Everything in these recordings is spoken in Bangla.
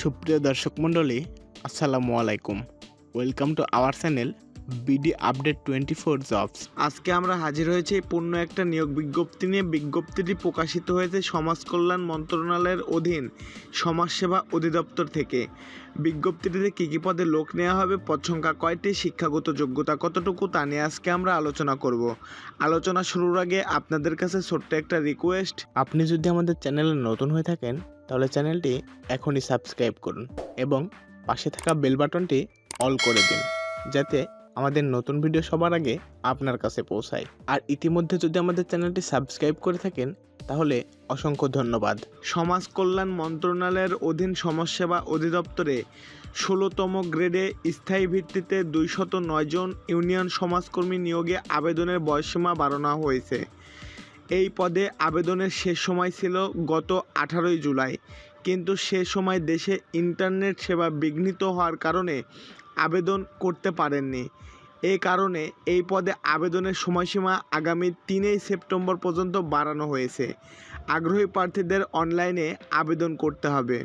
সুপ্রিয় দর্শক মণ্ডলী আসসালামু আলাইকুম। Welcome to our channel BD update twenty four jobs আজকে আমরা হাজির হয়েছি পূর্ণ একটা নিয়োগ বিজ্ঞপ্তি নিয়ে। বিজ্ঞপ্তিটি প্রকাশিত হয়েছে সমাজ কল্যাণ মন্ত্রণালয়ের অধীন সমাজসেবা অধিদপ্তর থেকে। বিজ্ঞপ্তিটিতে কী কী পদে লোক নেওয়া হবে পদ সংখ্যা কয়টি শিক্ষাগত যোগ্যতা কতটুকু তা নিয়ে আজকে আমরা আলোচনা করব। আলোচনা শুরুর আগে আপনাদের কাছে ছোট্ট একটা রিকোয়েস্ট আপনি যদি আমাদের চ্যানেলে নতুন হয়ে থাকেন তাহলে চ্যানেলটি এখনই সাবস্ক্রাইব করুন এবং পাশে থাকা বেল বাটনটি অল করে দিন, যাতে আমাদের নতুন ভিডিও সবার আগে আপনার কাছে পৌঁছায়। আর ইতিমধ্যে যদি আমাদের চ্যানেলটি সাবস্ক্রাইব করে থাকেন, তাহলে অসংখ্য ধন্যবাদ। সমাজ কল্যাণ মন্ত্রণালয়ের অধীন সমাজসেবা অধিদপ্তরে ষোলোতম গ্রেডে স্থায়ী ভিত্তিতে দুইশত নয় জন ইউনিয়ন সমাজকর্মী নিয়োগে আবেদনের বয়সসীমা বাড়ানো হয়েছে। এই পদে আবেদনের শেষ সময় ছিল গত আঠারোই জুলাই। কিন্তু সে সময় দেশে ইন্টারনেট সেবা বিঘ্নিত হওয়ার কারণে আবেদন করতে পারেননি। এই কারণে এই পদে আবেদনের সময়সীমা আগামী তিনই সেপ্টেম্বর পর্যন্ত বাড়ানো হয়েছে। আগ্রহী প্রার্থীদের অনলাইনে আবেদন করতে হবে।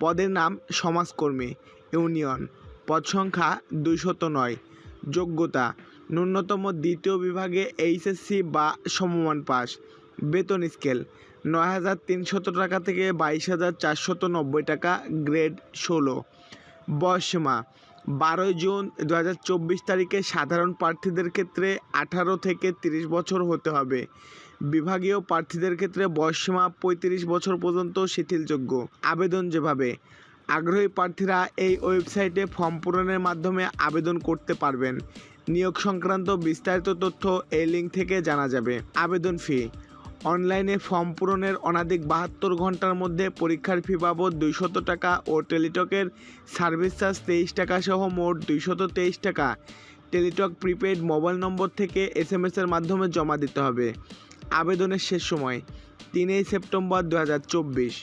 পদের নাম সমাজকর্মী, ইউনিয়ন। পদ সংখ্যা দুইশত নয়। যোগ্যতা ন্যূনতম দ্বিতীয় বিভাগে এইচএসসি বা সমমান পাস। বেতন স্কেল, নয় হাজার তিনশত টাকা থেকে বাইশ হাজার চারশত নব্বই টাকা, গ্রেড ষোলো। বয়সীমা বারোই জুন দু হাজার চব্বিশ তারিখে সাধারণ প্রার্থীদের ক্ষেত্রে আঠারো থেকে তিরিশ বছর হতে হবে। বিভাগীয় প্রার্থীদের ক্ষেত্রে বয়সসীমা পঁয়ত্রিশ বছর পর্যন্ত শিথিলযোগ্য। আবেদন যেভাবে, আগ্রহী প্রার্থীরা এই ওয়েবসাইটে ফর্ম পূরণের মাধ্যমে আবেদন করতে পারবেন। নিয়োগ সংক্রান্ত বিস্তারিত তথ্য এই লিঙ্ক থেকে জানা যাবে। আবেদন ফি অনলাইনে ফর্ম পূরণের অনাধিক বাহাত্তর ঘণ্টার মধ্যে পরীক্ষার ফি বাবদ দুইশত টাকা ও টেলিটকের সার্ভিস চার্জ তেইশ টাকা সহ মোট দুইশত তেইশ টাকা। টেলিটক প্রিপেড মোবাইল নম্বর থেকে এস এম এসের মাধ্যমে জমা দিতে হবে। আবেদনের শেষ সময়, তিনই সেপ্টেম্বর দু হাজার চব্বিশ।